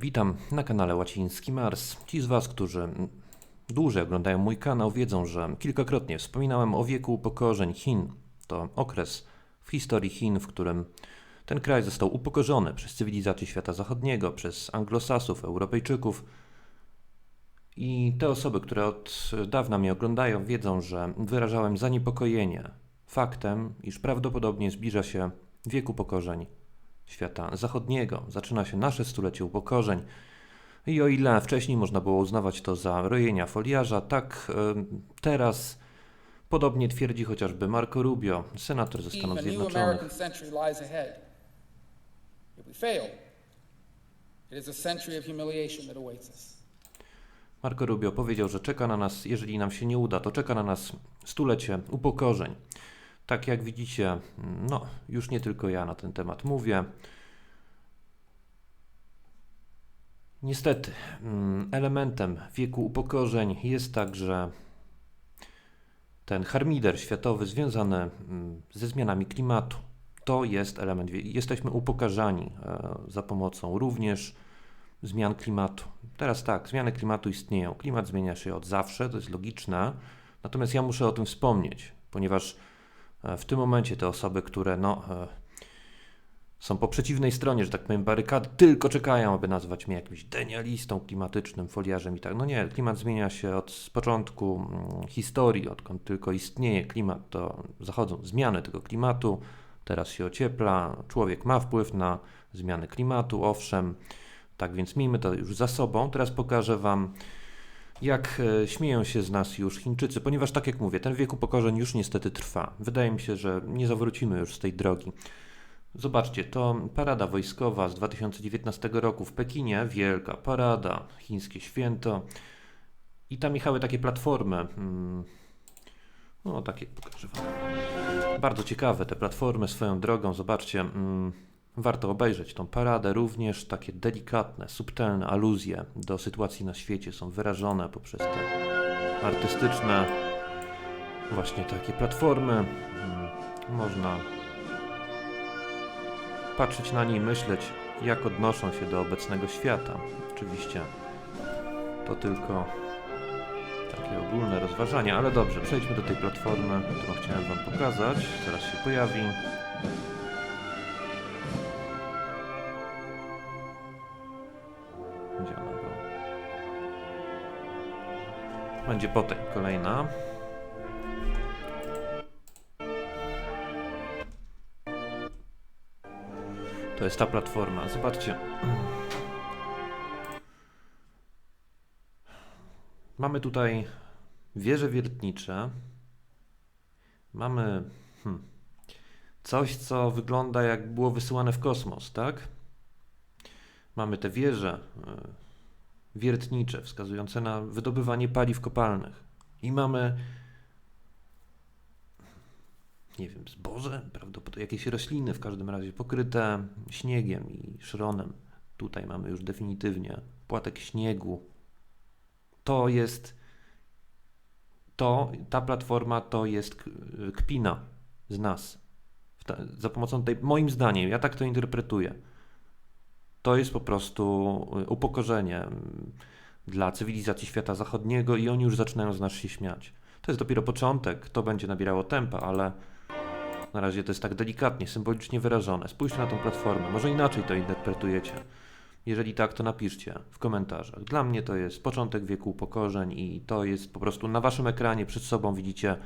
Witam na kanale Łaciński Mars. Ci z Was, którzy dłużej oglądają mój kanał, wiedzą, że kilkakrotnie wspominałem o wieku upokorzeń Chin. To okres w historii Chin, w którym ten kraj został upokorzony przez cywilizację świata zachodniego, przez anglosasów, Europejczyków. I te osoby, które od dawna mnie oglądają, wiedzą, że wyrażałem zaniepokojenie faktem, iż prawdopodobnie zbliża się wiek upokorzeń świata zachodniego. Zaczyna się nasze stulecie upokorzeń. I o ile wcześniej można było uznawać to za rojenia foliarza, tak teraz podobnie twierdzi chociażby Marco Rubio, senator ze Stanów Zjednoczonych. Marco Rubio powiedział, że czeka na nas, jeżeli nam się nie uda, to czeka na nas stulecie upokorzeń. Tak jak widzicie, no już nie tylko ja na ten temat mówię. Niestety, mm, elementem wieku upokorzeń jest także ten harmider światowy związany mm, ze zmianami klimatu. To jest element, jesteśmy upokarzani e, za pomocą również zmian klimatu. Teraz tak, zmiany klimatu istnieją. Klimat zmienia się od zawsze, to jest logiczne. Natomiast ja muszę o tym wspomnieć, ponieważ w tym momencie te osoby, które no, e, są po przeciwnej stronie, że tak powiem, barykady, tylko czekają, aby nazwać mnie jakimś denialistą klimatycznym, foliarzem i tak. No nie, klimat zmienia się od początku mm, historii, odkąd tylko istnieje klimat, to zachodzą zmiany tego klimatu, teraz się ociepla, człowiek ma wpływ na zmiany klimatu, owszem, tak więc miejmy to już za sobą. Teraz pokażę Wam, jak e, śmieją się z nas już Chińczycy, ponieważ tak jak mówię, ten wiek upokorzeń już niestety trwa. Wydaje mi się, że nie zawrócimy już z tej drogi. Zobaczcie, to parada wojskowa z 2019 roku w Pekinie, wielka parada, chińskie święto. I tam jechały takie platformy. mm, No, takie pokażę Wam. Bardzo ciekawe te platformy swoją drogą. Zobaczcie, mm, warto obejrzeć tą paradę. Również takie delikatne, subtelne aluzje do sytuacji na świecie są wyrażone poprzez te artystyczne, właśnie takie platformy. Mm, Można patrzeć na nie i myśleć, jak odnoszą się do obecnego świata. Oczywiście to tylko takie ogólne rozważania, ale dobrze, przejdźmy do tej platformy, którą chciałem Wam pokazać. Zaraz się pojawi. Będzie potem kolejna. To jest ta platforma. Zobaczcie. Mamy tutaj wieże wiertnicze. Mamy hmm, coś, co wygląda jak było wysyłane w kosmos, tak? Mamy te wieże e, wiertnicze wskazujące na wydobywanie paliw kopalnych. I mamy nie wiem, zboże, prawdopodobnie jakieś rośliny w każdym razie pokryte śniegiem i szronem. Tutaj mamy już definitywnie płatek śniegu. To jest to, ta platforma to jest kpina z nas. Za pomocą tej, moim zdaniem, ja tak to interpretuję. To jest po prostu y, upokorzenie mm, dla cywilizacji świata zachodniego i oni już zaczynają z nas się śmiać. To jest dopiero początek, to będzie nabierało tempa, ale na razie to jest tak delikatnie, symbolicznie wyrażone. Spójrzcie na tą platformę, może inaczej to interpretujecie. Jeżeli tak, to napiszcie w komentarzach. Dla mnie to jest początek wieku upokorzeń i to jest po prostu na waszym ekranie przed sobą widzicie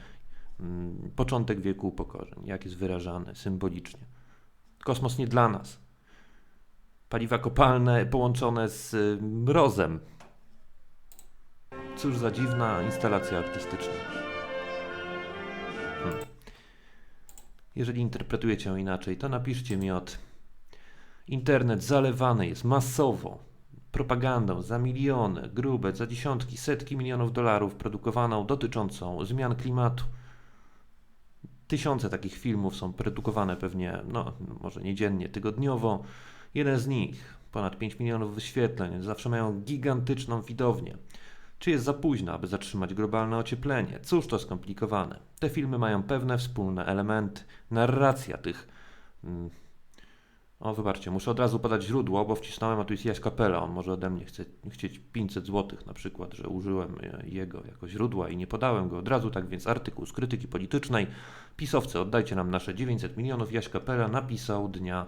mm, początek wieku upokorzeń, jak jest wyrażany symbolicznie. Kosmos nie dla nas. Paliwa kopalne połączone z y, mrozem. Cóż za dziwna instalacja artystyczna. Hmm. Jeżeli interpretujecie ją inaczej, to napiszcie mi od. Internet zalewany jest masowo propagandą za miliony, grube, za dziesiątki, setki milionów dolarów produkowaną dotyczącą zmian klimatu. Tysiące takich filmów są produkowane pewnie, no może nie dziennie, tygodniowo. Jeden z nich, ponad 5 milionów wyświetleń, zawsze mają gigantyczną widownię. Czy jest za późno, aby zatrzymać globalne ocieplenie? Cóż to skomplikowane. Te filmy mają pewne wspólne elementy. Narracja tych mm, O, wybaczcie, muszę od razu podać źródło, bo wcisnąłem, a tu jest Jaś Kapela. On może ode mnie chce, chcieć 500 zł na przykład, że użyłem e, jego jako źródła i nie podałem go od razu. Tak więc artykuł z krytyki politycznej. Pisowcy, oddajcie nam nasze 900 milionów. Jaś Kapela napisał dnia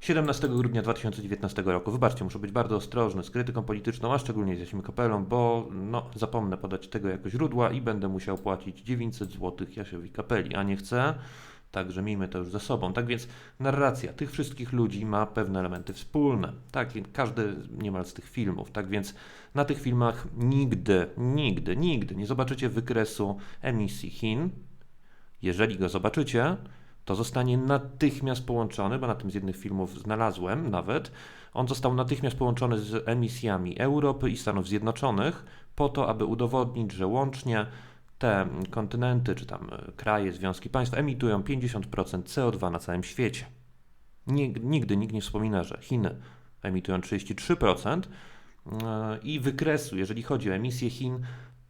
17 grudnia 2019 roku. Wybaczcie, muszę być bardzo ostrożny z krytyką polityczną, a szczególnie z Jasiem Kapelą, bo no, zapomnę podać tego jako źródła i będę musiał płacić 900 zł Jasiowi Kapeli, a nie chcę. Także miejmy to już ze sobą. Tak więc narracja tych wszystkich ludzi ma pewne elementy wspólne. Tak, każdy niemal z tych filmów. Tak więc na tych filmach nigdy, nigdy, nigdy nie zobaczycie wykresu emisji Chin. Jeżeli go zobaczycie, to zostanie natychmiast połączony, bo na tym z jednych filmów znalazłem nawet. On został natychmiast połączony z emisjami Europy i Stanów Zjednoczonych, po to, aby udowodnić, że łącznie te kontynenty czy tam e, kraje, związki państw emitują 50% CO2 na całym świecie. Nig- Nigdy nikt nie wspomina, że Chiny emitują 33% e, i wykresu, jeżeli chodzi o emisję Chin,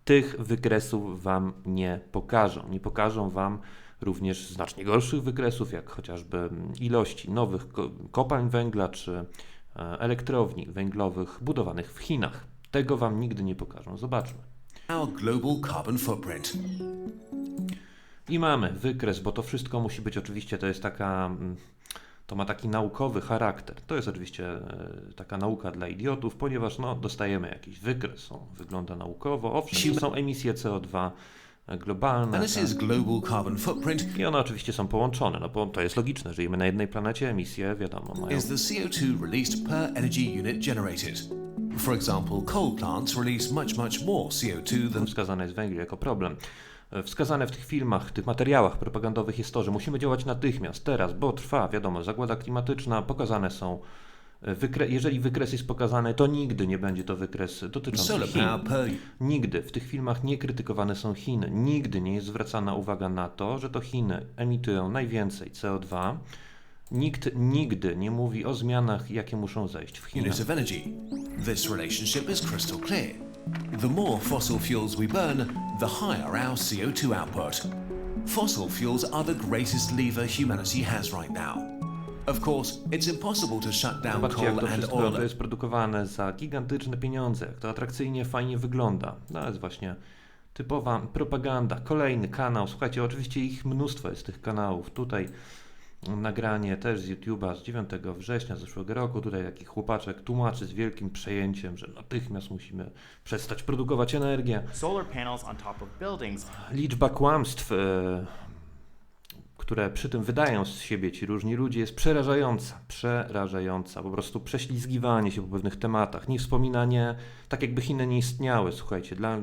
tych wykresów Wam nie pokażą. Nie pokażą Wam również znacznie gorszych wykresów, jak chociażby ilości nowych ko- kopalń węgla czy e, elektrowni węglowych budowanych w Chinach. Tego Wam nigdy nie pokażą. Zobaczmy. Our global carbon footprint. I mamy wykres, bo to wszystko musi być oczywiście, to jest taka, mm, to ma taki naukowy charakter. To jest oczywiście e, taka nauka dla idiotów, ponieważ no, dostajemy jakiś wykres, on wygląda naukowo. Owszem, są emisje CO2 globalne. And this tak. is global carbon footprint I one oczywiście są połączone, no bo to jest logiczne, żyjemy na jednej planecie, emisje, wiadomo, mają is the CO2 released per energy unit generated. For example, coal plants release much, much more CO2 than wskazany jest węgiel jako problem. E, Wskazane w tych filmach, w tych materiałach propagandowych jest to, że musimy działać natychmiast, teraz, bo trwa, wiadomo, zagłada klimatyczna, pokazane są. Wykre jeżeli wykres jest pokazany, to nigdy nie będzie to wykres dotyczący Chin. Nigdy w tych filmach nie krytykowane są Chiny. Nigdy nie jest zwracana uwaga na to, że to Chiny emitują najwięcej CO2. Nikt nigdy nie mówi o zmianach, jakie muszą zejść w Chinach. unit of energy. This relationship is crystal clear. The more fossil fuels we burn, the higher our CO2 output. Fossil fuels are the greatest lever humanity has right now. Of course, it's impossible to shut down Zobaczcie, jak coal to and wszystko to jest produkowane za gigantyczne pieniądze, jak to atrakcyjnie, fajnie wygląda. No jest właśnie typowa propaganda. Kolejny kanał, słuchajcie, oczywiście ich mnóstwo jest tych kanałów. Tutaj nagranie też z YouTube'a z 9 września zeszłego roku. Tutaj taki chłopaczek tłumaczy z wielkim przejęciem, że natychmiast musimy przestać produkować energię. Solar panels on top of buildings Liczba kłamstw, e, które przy tym wydają z siebie ci różni ludzie, jest przerażająca. Przerażająca. Po prostu prześlizgiwanie się po pewnych tematach, nie wspominanie, tak jakby Chiny nie istniały. Słuchajcie, dla,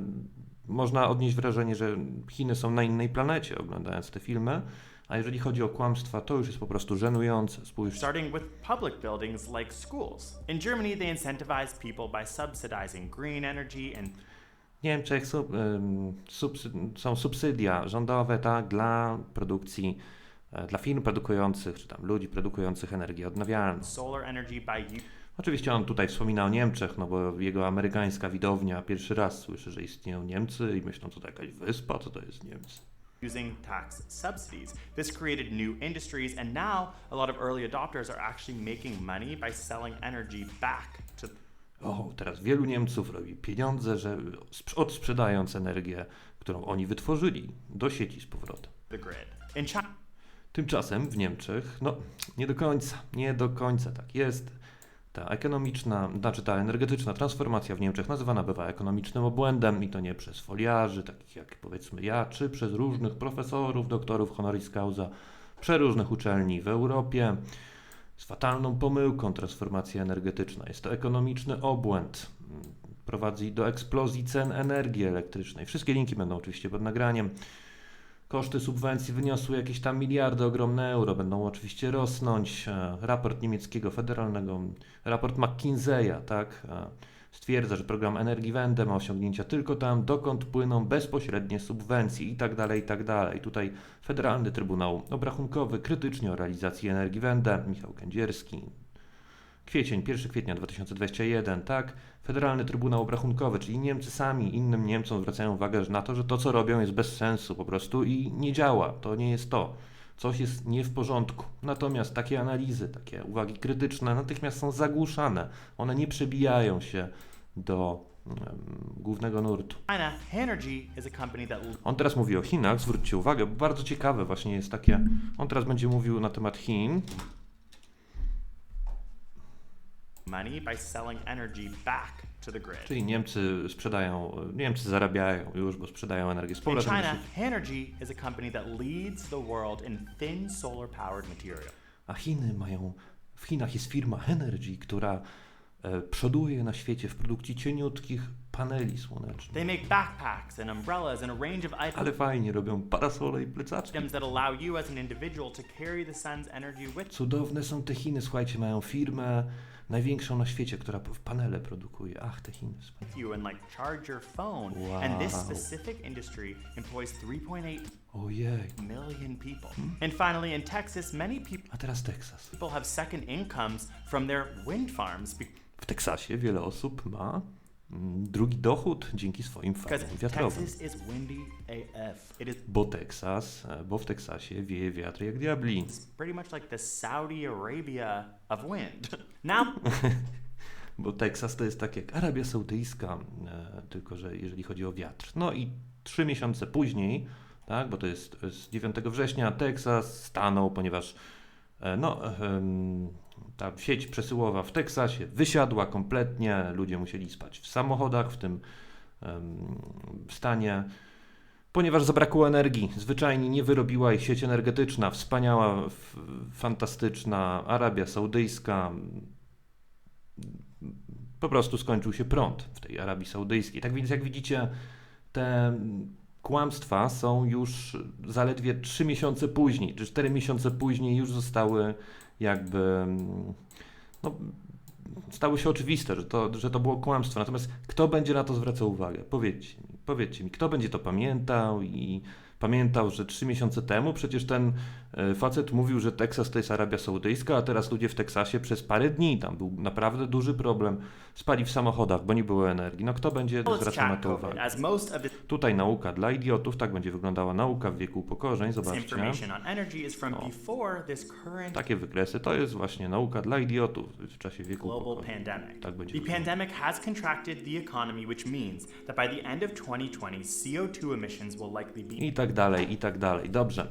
można odnieść wrażenie, że Chiny są na innej planecie, oglądając te filmy. A jeżeli chodzi o kłamstwa, to już jest po prostu żenujące. Spójrzcie. starting with public buildings like schools. In Germany, they incentivize people by subsidizing green energy and Niemczech sub, ym, subsy- są subsydia rządowe tak, dla produkcji, e, dla firm produkujących, czy tam ludzi produkujących energię odnawialną. Oczywiście on tutaj wspomina o Niemczech, no bo jego amerykańska widownia pierwszy raz słyszy, że istnieją Niemcy i myślą, co to jakaś wyspa, co to jest Niemcy. using tax subsidies. This created new industries, and now a lot of early adopters are actually making money by selling energy back O, teraz wielu Niemców robi pieniądze, że sprz- odsprzedając energię, którą oni wytworzyli, do sieci z powrotem. Tymczasem w Niemczech, no nie do końca, nie do końca tak jest. Ta ekonomiczna, znaczy ta energetyczna transformacja w Niemczech nazywana bywa ekonomicznym obłędem i to nie przez foliarzy, takich jak powiedzmy ja, czy przez różnych profesorów, doktorów honoris causa przeróżnych uczelni w Europie. Z fatalną pomyłką transformacja energetyczna. Jest to ekonomiczny obłęd. Prowadzi do eksplozji cen energii elektrycznej. Wszystkie linki będą oczywiście pod nagraniem. Koszty subwencji wyniosły jakieś tam miliardy ogromne euro, będą oczywiście rosnąć. E, Raport niemieckiego federalnego, raport McKinseya, tak, e, stwierdza, że program Energiewende ma osiągnięcia tylko tam, dokąd płyną bezpośrednie subwencje i tak dalej, i tak. Tutaj Federalny Trybunał Obrachunkowy krytycznie o realizacji Energiewende, Michał Kędzierski, Kwiecień, 1 kwietnia 2021, tak? Federalny Trybunał Obrachunkowy, czyli Niemcy sami innym Niemcom zwracają uwagę na to, że to, co robią, jest bez sensu po prostu i nie działa. To nie jest to, coś jest nie w porządku. Natomiast takie analizy, takie uwagi krytyczne natychmiast są zagłuszane. One nie przebijają się do głównego nurtu. On teraz mówi o Chinach, zwróćcie uwagę, bo bardzo ciekawe właśnie jest takie. On teraz będzie mówił na temat Chin. money by selling energy back. Czyli Niemcy sprzedają, Niemcy zarabiają już, bo sprzedają energię z powrotem. China. Hanergy is a company that leads the world in thin solar powered material. A Chiny mają, w Chinach jest firma Energy, która e, przoduje na świecie w produkcji cieniutkich paneli słonecznych. They make backpacks and umbrellas and a range of Ale items fajnie, robią parasole i plecaczki. that allow you as an individual to carry the sun's energy with Cudowne są te Chiny, słuchajcie, mają firmę największą na świecie, która w panele produkuje. Ach, te Chiny. you and like charge your phone. And this Wow. specific industry employs 3.8 Ojej. million people. And finally, in Texas, many people A teraz Teksas. have second incomes from their wind farms be- W Teksasie wiele osób ma drugi dochód dzięki swoim farmom wiatrowym. Bo Teksas, e, bo w Teksasie wieje wiatr jak diabli. Bo Teksas to jest tak jak Arabia Saudyjska, e, tylko że jeżeli chodzi o wiatr. No i trzy miesiące później, tak, bo to jest z 9 września, Teksas stanął, ponieważ e, no, em, ta sieć przesyłowa w Teksasie wysiadła kompletnie, ludzie musieli spać w samochodach w tym stanie. Ponieważ zabrakło energii, zwyczajnie nie wyrobiła ich sieć energetyczna, wspaniała, fantastyczna Arabia Saudyjska, po prostu skończył się prąd w tej Arabii Saudyjskiej. Tak więc, jak widzicie, te kłamstwa są już zaledwie 3 miesiące później, czy 4 miesiące później już zostały jakby. mm, No, stały się oczywiste, że to, że to było kłamstwo. Natomiast kto będzie na to zwracał uwagę? Powiedzcie mi, powiedzcie mi, kto będzie to pamiętał i pamiętał, że trzy miesiące temu przecież ten e, facet mówił, że Teksas to jest Arabia Saudyjska, a teraz ludzie w Teksasie przez parę dni, tam był naprawdę duży problem, spali w samochodach, bo nie było energii. No kto będzie zwracał na to uwagę? Tutaj nauka dla idiotów, tak będzie wyglądała nauka w wieku upokorzeń, zobaczcie. current Takie wykresy to jest właśnie nauka dla idiotów w czasie wieku upokorzeń. Tak będzie The wyglądało. pandemic has contracted the economy, which means that by the end of 2020, CO2 emissions will likely be I tak dalej, i tak dalej. Dobrze.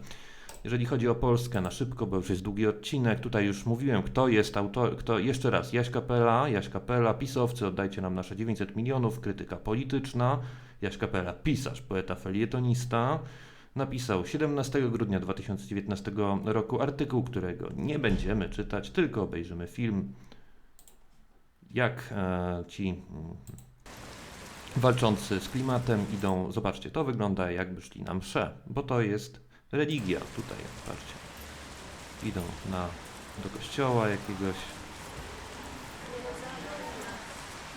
Jeżeli chodzi o Polskę, na szybko, bo już jest długi odcinek, tutaj już mówiłem, kto jest autor, kto, jeszcze raz, Jaś Kapela, Jaś Kapela, pisowcy, oddajcie nam nasze 900 milionów, krytyka polityczna, Jaś Kapela, pisarz, poeta felietonista, napisał 17 grudnia 2019 roku artykuł, którego nie będziemy czytać, tylko obejrzymy film, jak e, ci walczący z klimatem idą, zobaczcie, to wygląda jakby szli na mszę, bo to jest religia tutaj, patrzcie. Idą na, do kościoła jakiegoś,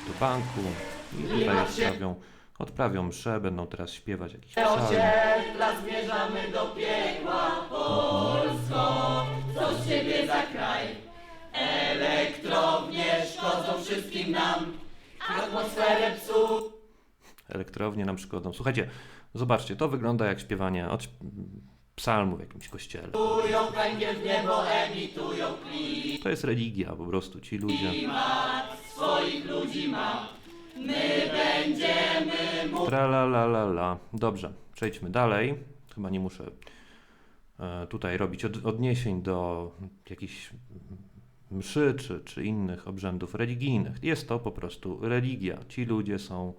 do banku. I tutaj odprawią, odprawią mszę, będą teraz śpiewać jakiś psalm. Elektrownie nam szkodzą. Słuchajcie, zobaczcie, to wygląda jak śpiewanie od psalmu w jakimś kościele. To jest religia po prostu, ci ludzie. Tra la la la la. Dobrze, przejdźmy dalej. Chyba nie muszę e, tutaj robić od, odniesień do jakichś mszy czy, czy innych obrzędów religijnych. Jest to po prostu religia. Ci ludzie są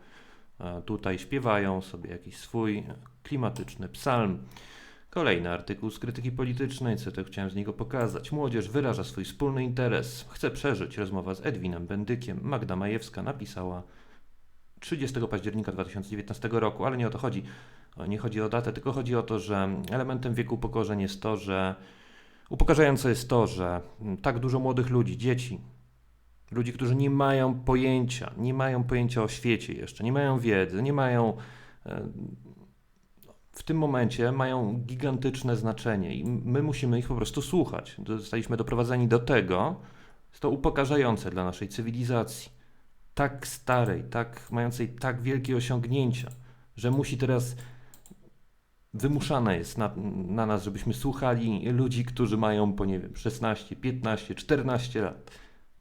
tutaj, śpiewają sobie jakiś swój klimatyczny psalm. Kolejny artykuł z krytyki politycznej, co to chciałem z niego pokazać. Młodzież wyraża swój wspólny interes. Chce przeżyć. Rozmowa z Edwinem Bendykiem. Magda Majewska napisała 30 października 2019 roku, ale nie o to chodzi. Nie chodzi o datę, tylko chodzi o to, że elementem wieku upokorzeń jest to, że upokarzające jest to, że mm, tak dużo młodych ludzi, dzieci, ludzi, którzy nie mają pojęcia, nie mają pojęcia o świecie jeszcze, nie mają wiedzy, nie mają e, w tym momencie mają gigantyczne znaczenie i my musimy ich po prostu słuchać. Zostaliśmy doprowadzeni do tego, jest to upokarzające dla naszej cywilizacji, tak starej, tak mającej tak wielkie osiągnięcia, że musi teraz wymuszane jest na, na nas, żebyśmy słuchali ludzi, którzy mają po nie wiem 16, 15, 14 lat.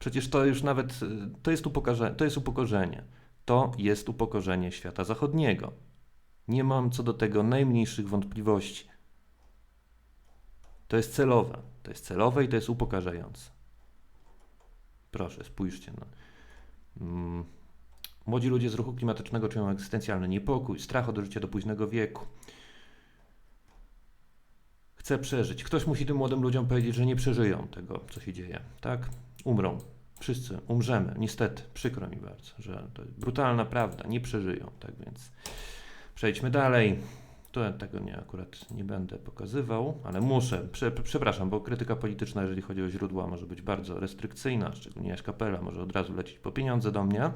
Przecież to już nawet y, to jest, upokorze, to jest upokorzenie. To jest upokorzenie świata zachodniego. Nie mam co do tego najmniejszych wątpliwości. To jest celowe. To jest celowe i to jest upokarzające. Proszę, spójrzcie. No. Mm. Młodzi ludzie z ruchu klimatycznego czują egzystencjalny niepokój, strach od życia do późnego wieku. Chcę przeżyć. Ktoś musi tym młodym ludziom powiedzieć, że nie przeżyją tego, co się dzieje. Tak? Umrą. Wszyscy umrzemy. Niestety, przykro mi bardzo, że to jest brutalna prawda. Nie przeżyją. Tak więc przejdźmy dalej. To tego nie akurat nie będę pokazywał, ale muszę. Prze, przepraszam, bo krytyka polityczna, jeżeli chodzi o źródła, może być bardzo restrykcyjna, szczególnie Jaś Kapela może od razu lecieć po pieniądze do mnie.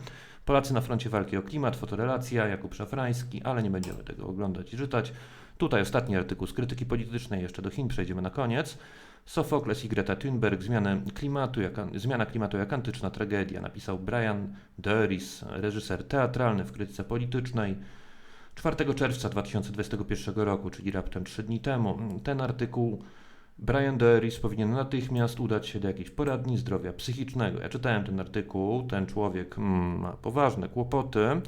Polacy na froncie walki o klimat, fotorelacja, Jakub Szafrański, ale nie będziemy tego oglądać i czytać. Tutaj ostatni artykuł z krytyki politycznej, jeszcze do Chin przejdziemy na koniec. Sofokles i Greta Thunberg, klimatu, zmiana klimatu jak antyczna tragedia, napisał Brian Deris, reżyser teatralny w krytyce politycznej. 4 czerwca 2021 roku, czyli raptem 3 dni temu. Ten artykuł Brian Deris powinien natychmiast udać się do jakiejś poradni zdrowia psychicznego. Ja czytałem ten artykuł, ten człowiek mm, ma poważne kłopoty.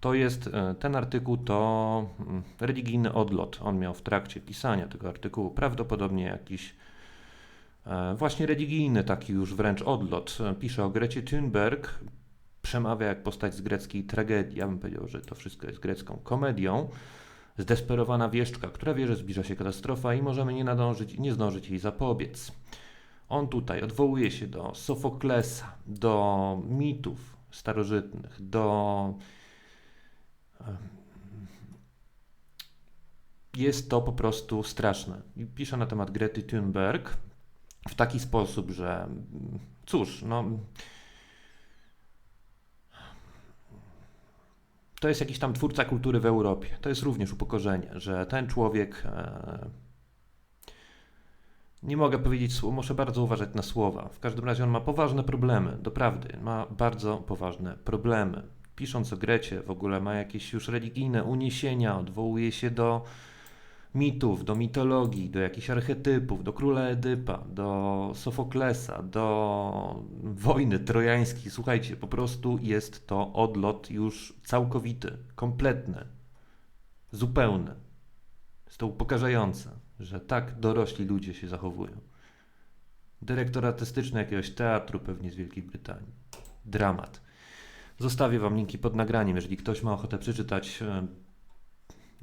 To jest, e, ten artykuł to mm, religijny odlot. On miał w trakcie pisania tego artykułu prawdopodobnie jakiś właśnie religijny taki już wręcz odlot. E, Pisze o Grecie Thunberg, przemawia jak postać z greckiej tragedii. Ja bym powiedział, że to wszystko jest grecką komedią. Zdesperowana wieszczka, która wie, że zbliża się katastrofa i możemy nie nadążyć, nie zdążyć jej zapobiec. On tutaj odwołuje się do Sofoklesa, do mitów starożytnych, do. Jest to po prostu straszne. Pisze na temat Grety Thunberg w taki sposób, że cóż, no. to jest jakiś tam twórca kultury w Europie. To jest również upokorzenie, że ten człowiek. E, nie mogę powiedzieć słów, muszę bardzo uważać na słowa. W każdym razie on ma poważne problemy, doprawdy, ma bardzo poważne problemy. Pisząc o Grecie, w ogóle ma jakieś już religijne uniesienia, odwołuje się do mitów, do mitologii, do jakichś archetypów, do króla Edypa, do Sofoklesa, do wojny trojańskiej. Słuchajcie, po prostu jest to odlot już całkowity, kompletny, zupełny. Jest to upokarzające, że tak dorośli ludzie się zachowują. Dyrektor artystyczny jakiegoś teatru, pewnie z Wielkiej Brytanii. Dramat. Zostawię Wam linki pod nagraniem, jeżeli ktoś ma ochotę przeczytać e,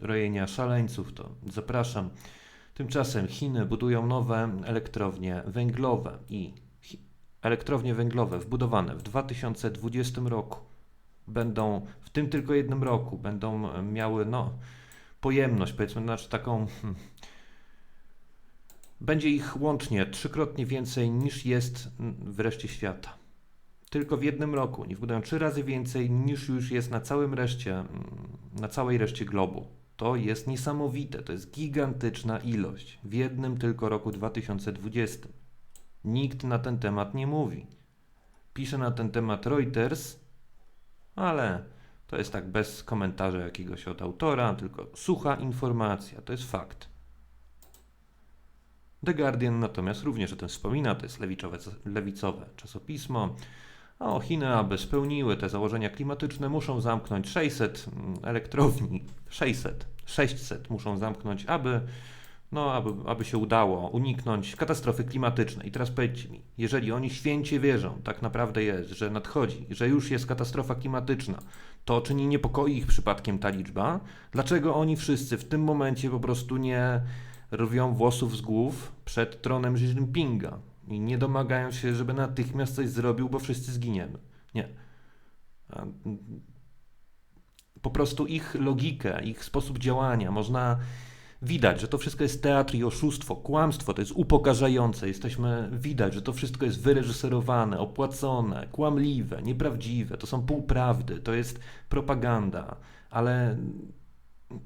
rojenia szaleńców, to zapraszam. Tymczasem Chiny budują nowe elektrownie węglowe i elektrownie węglowe wbudowane w 2020 roku będą w tym tylko jednym roku będą miały no pojemność powiedzmy znaczy taką hmm, będzie ich łącznie trzykrotnie więcej niż jest w reszcie świata. Tylko w jednym roku. Oni wbudują trzy razy więcej niż już jest na całym reszcie, mm, na całej reszcie globu. To jest niesamowite, to jest gigantyczna ilość w jednym tylko roku 2020. Nikt na ten temat nie mówi. Pisze na ten temat Reuters, ale to jest tak bez komentarza jakiegoś od autora, tylko sucha informacja, to jest fakt. The Guardian natomiast również o tym wspomina, to jest lewicowe, lewicowe czasopismo. O, Chiny, aby spełniły te założenia klimatyczne, muszą zamknąć 600 mm, elektrowni. 600, 600 muszą zamknąć, aby, no, aby, aby się udało uniknąć katastrofy klimatycznej. I teraz powiedzcie mi, jeżeli oni święcie wierzą, tak naprawdę jest, że nadchodzi, że już jest katastrofa klimatyczna, to czy nie niepokoi ich przypadkiem ta liczba? Dlaczego oni wszyscy w tym momencie po prostu nie rwią włosów z głów przed tronem Xi Jinpinga i nie domagają się, żeby natychmiast coś zrobił, bo wszyscy zginiemy. Nie. Po prostu ich logikę, ich sposób działania można widać, że to wszystko jest teatr i oszustwo, kłamstwo, to jest upokarzające. Jesteśmy widać, że to wszystko jest wyreżyserowane, opłacone, kłamliwe, nieprawdziwe, to są półprawdy, to jest propaganda, ale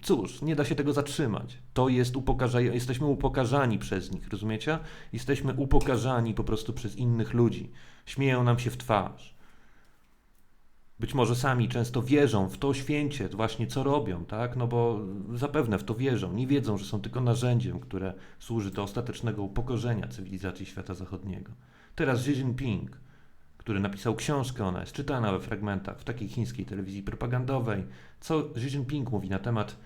cóż, nie da się tego zatrzymać. To jest upokarzające. Jesteśmy upokarzani przez nich, rozumiecie? Jesteśmy upokarzani po prostu przez innych ludzi. Śmieją nam się w twarz. być może sami często wierzą w to święcie, właśnie co robią, tak? No bo zapewne w to wierzą. Nie wiedzą, że są tylko narzędziem, które służy do ostatecznego upokorzenia cywilizacji świata zachodniego. Teraz Xi Jinping, który napisał książkę, ona jest czytana we fragmentach w takiej chińskiej telewizji propagandowej, co Xi Jinping mówi na temat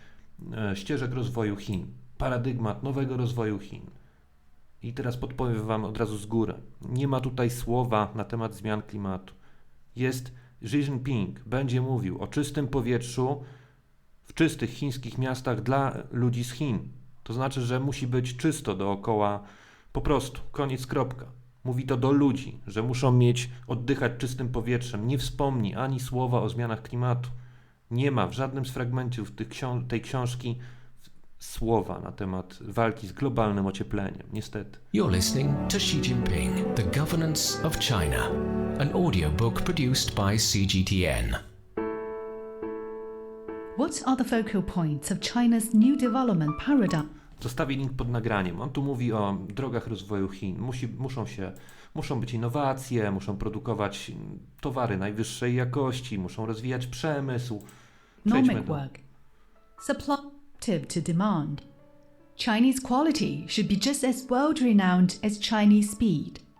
e, ścieżek rozwoju Chin, paradygmat nowego rozwoju Chin. I teraz podpowiem Wam od razu z góry. Nie ma tutaj słowa na temat zmian klimatu. Jest Xi Jinping będzie mówił o czystym powietrzu w czystych chińskich miastach dla ludzi z Chin. To znaczy, że musi być czysto dookoła, po prostu, koniec, kropka. Mówi to do ludzi, że muszą mieć, oddychać czystym powietrzem. Nie wspomni ani słowa o zmianach klimatu. Nie ma w żadnym z fragmentów tych książ- tej książki słowa na temat walki z globalnym ociepleniem. Niestety. You're listening to Xi Jinping, The Governance of China, an audiobook produced by CGTN. What are the focal points of China's new development paradigm? Zostawię link pod nagraniem. On tu mówi o drogach rozwoju Chin. Musi, muszą, się, muszą być innowacje, muszą produkować towary najwyższej jakości, muszą rozwijać przemysł. Przejdźmy do, work. Supply to demand. Chinese quality should be just as world renowned as Chinese speed.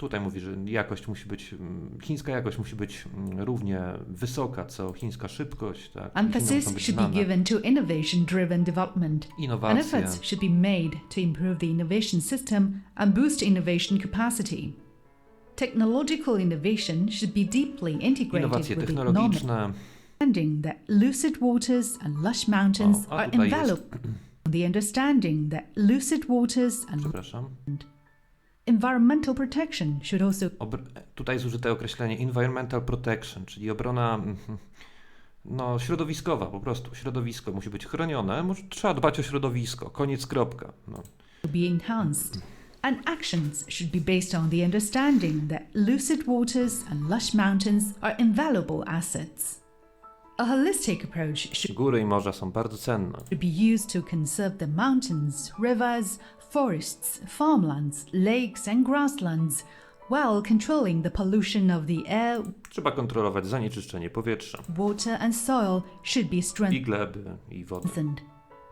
Tutaj mówi, że jakość musi być, chińska jakość musi być równie wysoka, co chińska szybkość. Tak? Emphasis should be given to innovation driven development. And Innowacje. efforts should be made to improve the innovation system and boost innovation capacity. Technological innovation should be deeply integrated Innowacje with economic technologiczne. understanding that lucid waters and lush mountains O, are enveloped. The understanding that lucid waters and Przepraszam. Environmental protection should also Obr- tutaj jest użyte określenie environmental protection, czyli obrona mhm, no, środowiskowa, po prostu. Środowisko musi być chronione, może, trzeba dbać o środowisko. Koniec, kropka. No. be enhanced. And actions should be based on the understanding that lucid waters and lush mountains are invaluable assets. A holistic approach should Góry i morza są bardzo cenne. be used to conserve the mountains, rivers, forests, farmlands, lakes, and grasslands while controlling the pollution of the air, Trzeba kontrolować zanieczyszczenie powietrza water, and soil should be i strengthened. gleby, i wody.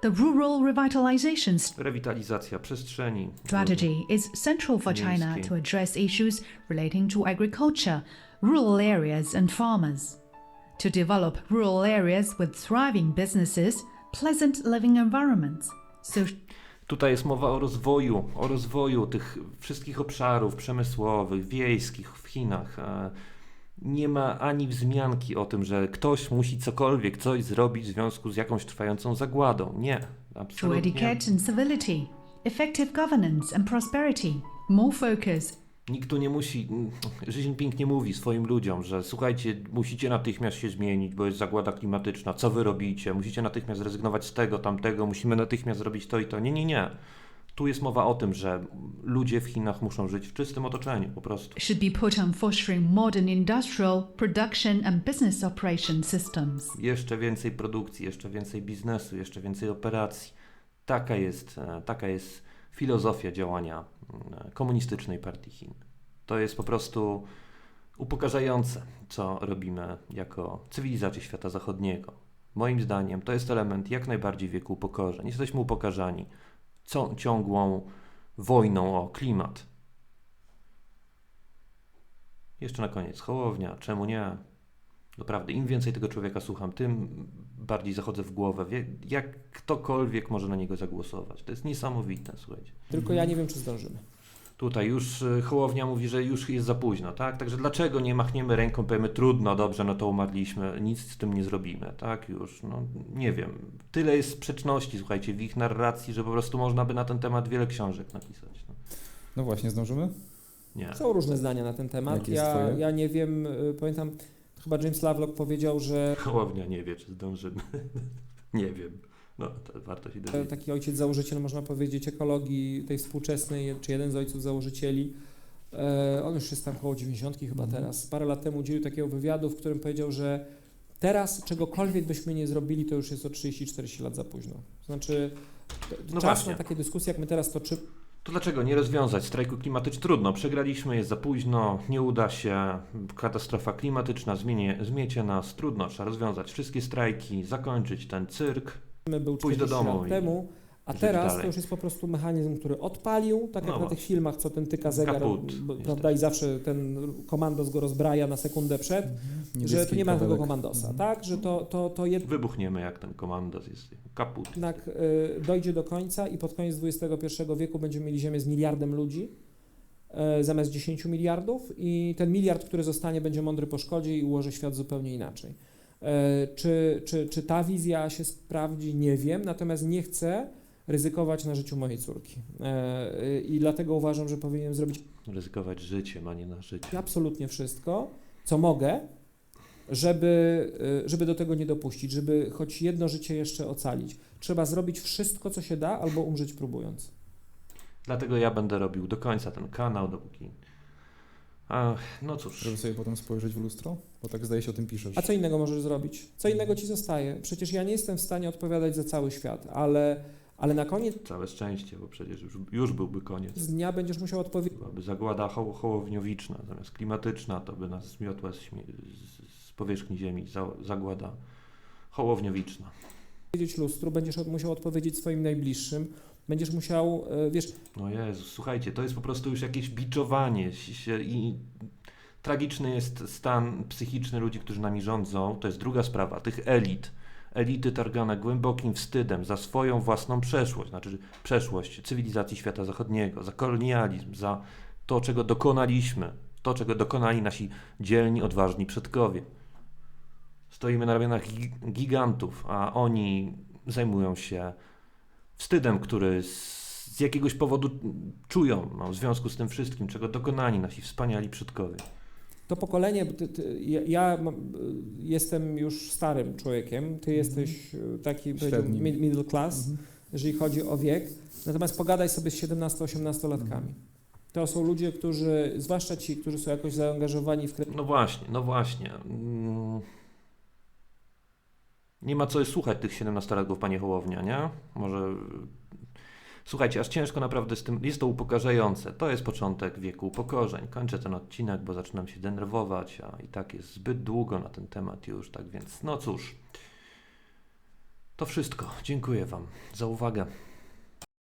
The rural revitalization Rewitalizacja przestrzeni. strategy is central for China to address issues relating to agriculture, rural areas, and farmers. To develop rural areas with thriving businesses, pleasant living environments, so Tutaj jest mowa o rozwoju, o rozwoju tych wszystkich obszarów przemysłowych, wiejskich w Chinach. E, Nie ma ani wzmianki o tym, że ktoś musi cokolwiek, coś zrobić w związku z jakąś trwającą zagładą. Nie, to absolutnie. etiquette and civility, effective governance and prosperity. More focus Nikt tu nie musi, mm, Xi Jinping nie mówi swoim ludziom, że słuchajcie, musicie natychmiast się zmienić, bo jest zagłada klimatyczna, co wy robicie, musicie natychmiast zrezygnować z tego, tamtego, musimy natychmiast zrobić to i to. Nie, nie, nie. Tu jest mowa o tym, że ludzie w Chinach muszą żyć w czystym otoczeniu, po prostu. should be put on fostering modern industrial production and business operation systems. Jeszcze więcej produkcji, jeszcze więcej biznesu, jeszcze więcej operacji. Taka jest, e, taka jest filozofia działania mm, komunistycznej partii Chin. To jest po prostu upokarzające, co robimy jako cywilizacja świata zachodniego. Moim zdaniem to jest element jak najbardziej wieku upokorzeń. Jesteśmy upokarzani ciągłą wojną o klimat. Jeszcze na koniec, Hołownia, czemu nie? Naprawdę, im więcej tego człowieka słucham, tym bardziej zachodzę w głowę. Wie, jak ktokolwiek może na niego zagłosować. To jest niesamowite, słuchajcie. Tylko ja nie wiem, czy zdążymy. Tutaj już y, Hołownia mówi, że już jest za późno, tak? Także dlaczego nie machniemy ręką, powiemy trudno, dobrze, no to umarliśmy, nic z tym nie zrobimy, tak? Już, no nie wiem. Tyle jest sprzeczności, słuchajcie, w ich narracji, że po prostu można by na ten temat wiele książek napisać. No. No właśnie, zdążymy? Nie. Są różne zdania na ten temat. Ja, ja nie wiem, y, pamiętam, chyba James Lovelock powiedział, że Hołownia nie wie, czy zdążymy. nie wiem. No, to warto się dowiedzieć. taki ojciec założyciel, można powiedzieć, ekologii tej współczesnej, czy jeden z ojców założycieli, e, on już jest tam około 90 chyba Mhm. teraz, parę lat temu udzielił takiego wywiadu, w którym powiedział, że teraz czegokolwiek byśmy nie zrobili, to już jest o 30-40 lat za późno. Znaczy, t- No czas właśnie. na takie dyskusje, jak my teraz toczymy, To dlaczego nie rozwiązać strajku klimatycznego? Trudno, przegraliśmy, jest za późno, nie uda się, katastrofa klimatyczna zmienie, zmiecie nas, trudno, trzeba rozwiązać wszystkie strajki, zakończyć ten cyrk. był Pójść do 40 domu lat i temu, a teraz dalej. to już jest po prostu mechanizm, który odpalił, tak No jak na tych filmach, co ten tyka zegar, Kaput, prawda, i zawsze ten komandos go rozbraja na sekundę przed, że tu nie ma tego komandosa, tak, że to, to, to Wybuchniemy jak ten komandos jest kaput. jednak y, dojdzie do końca i pod koniec XXI wieku będziemy mieli Ziemię z miliardem ludzi y, zamiast 10 miliardów i ten miliard, który zostanie, będzie mądry po szkodzie i ułoży świat zupełnie inaczej. Y, Czy, czy, czy ta wizja się sprawdzi? Nie wiem, natomiast nie chcę ryzykować na życiu mojej córki. Y, I dlatego uważam, że powinienem zrobić Ryzykować życiem, a nie na życie. absolutnie wszystko, co mogę, żeby, y, żeby do tego nie dopuścić, żeby choć jedno życie jeszcze ocalić. Trzeba zrobić wszystko, co się da, albo umrzeć próbując. Dlatego ja będę robił do końca ten kanał, dopóki... Ach, no cóż, Żeby sobie potem spojrzeć w lustro? Bo tak zdaje się o tym piszesz. A co innego możesz zrobić? Co innego ci zostaje? Przecież ja nie jestem w stanie odpowiadać za cały świat, ale, ale na koniec całe szczęście, bo przecież już, już byłby koniec. dnia będziesz musiał odpowiedzieć. Byłaby zagłada ho hołowniowicza, zamiast klimatyczna, to by nas zmiotła z, z, z powierzchni ziemi, za, zagłada hołowniowicza. powiedzieć lustru, będziesz musiał odpowiedzieć swoim najbliższym, będziesz musiał, e, wiesz, No Jezu, słuchajcie, to jest po prostu już jakieś biczowanie i tragiczny jest stan psychiczny ludzi, którzy nami rządzą. To jest druga sprawa, tych elit. Elity targane głębokim wstydem za swoją własną przeszłość, znaczy przeszłość cywilizacji świata zachodniego, za kolonializm, za to, czego dokonaliśmy, to, czego dokonali nasi dzielni, odważni przodkowie. Stoimy na ramionach gi- gigantów, a oni zajmują się wstydem, który z, z jakiegoś powodu czują no, w związku z tym wszystkim, czego dokonali nasi wspaniali przodkowie. To pokolenie, ty, ty, ja, y, jestem już starym człowiekiem, ty jesteś y, taki mid- middle class, Mhm. jeżeli chodzi o wiek, natomiast pogadaj sobie z 17-18-latkami. To są ludzie, którzy, zwłaszcza ci, którzy są jakoś zaangażowani w kredyt, No właśnie, no właśnie. Mm. Nie ma co słuchać tych 17-latków, panie Hołownia, nie? Może... Słuchajcie, aż ciężko naprawdę z tym... Jest to upokarzające. To jest początek wieku upokorzeń. Kończę ten odcinek, bo zaczynam się denerwować, a i tak jest zbyt długo na ten temat już, tak więc no cóż. To wszystko. Dziękuję wam za uwagę.